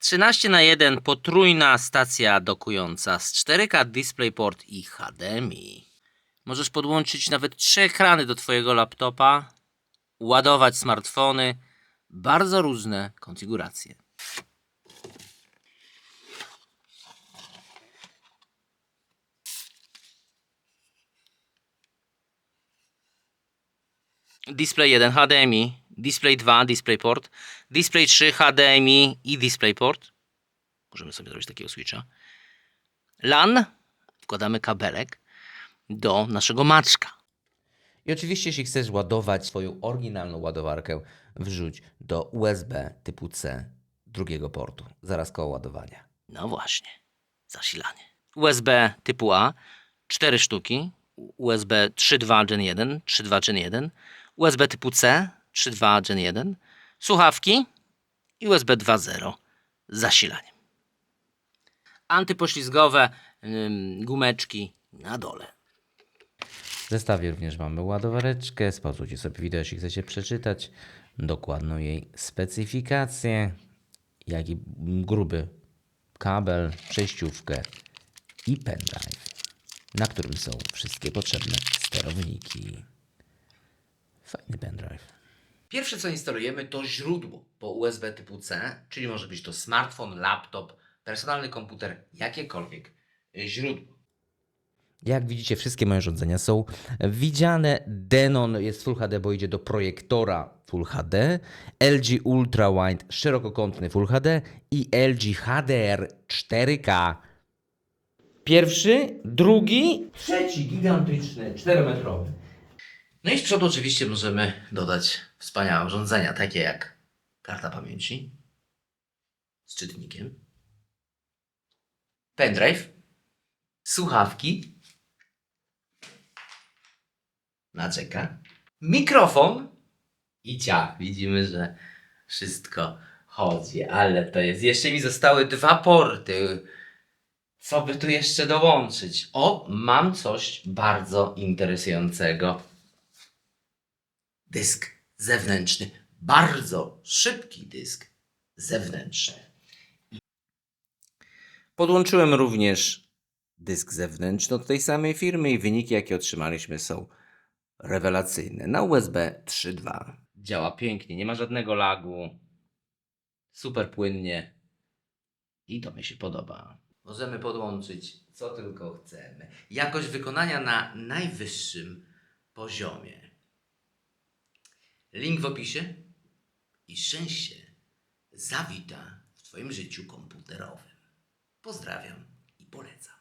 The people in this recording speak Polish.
13 na 1 potrójna stacja dokująca z 4K DisplayPort i HDMI. Możesz podłączyć nawet trzy ekrany do Twojego laptopa, ładować smartfony, bardzo różne konfiguracje. Display 1 HDMI, Display 2 DisplayPort, Display 3 HDMI i DisplayPort. Możemy sobie zrobić takiego switcha. LAN, wkładamy kabelek do naszego maczka. I oczywiście, jeśli chcesz ładować swoją oryginalną ładowarkę, wrzuć do USB typu C drugiego portu, zaraz koło ładowania. No właśnie, zasilanie. USB typu A, 4 sztuki, USB 3.2 Gen 1, 3.2 Gen 1, USB typu C, 3.2 Gen 1, słuchawki i USB 2.0 z zasilaniem. Antypoślizgowe gumeczki na dole. W zestawie również mamy ładowareczkę. Spauzujcie sobie wideo, jeśli chcecie przeczytać dokładną jej specyfikację, jak i gruby kabel, przejściówkę i pendrive, na którym są wszystkie potrzebne sterowniki. Fajny pendrive. Pierwsze co instalujemy to źródło po USB typu C, czyli może być to smartfon, laptop, personalny komputer, jakiekolwiek źródło. Jak widzicie, wszystkie moje urządzenia są widziane. Denon jest Full HD, bo idzie do projektora Full HD. LG Ultra Wide szerokokątny Full HD i LG HDR 4K. Pierwszy, drugi, trzeci gigantyczny, 4-metrowy. No i z przodu oczywiście możemy dodać wspaniałe urządzenia, takie jak karta pamięci z czytnikiem, pendrive, słuchawki na czeka, mikrofon i ciach. Widzimy, że wszystko chodzi, ale to jest. Jeszcze mi zostały dwa porty. Co by tu jeszcze dołączyć? O, mam coś bardzo interesującego dysk zewnętrzny. Bardzo szybki dysk zewnętrzny. Podłączyłem również dysk zewnętrzny od tej samej firmy i wyniki, jakie otrzymaliśmy, są rewelacyjne. Na USB 3.2. Działa pięknie, nie ma żadnego lagu. Super płynnie. I to mi się podoba. Możemy podłączyć co tylko chcemy. Jakość wykonania na najwyższym poziomie. Link w opisie i szczęście zawita w Twoim życiu komputerowym. Pozdrawiam i polecam.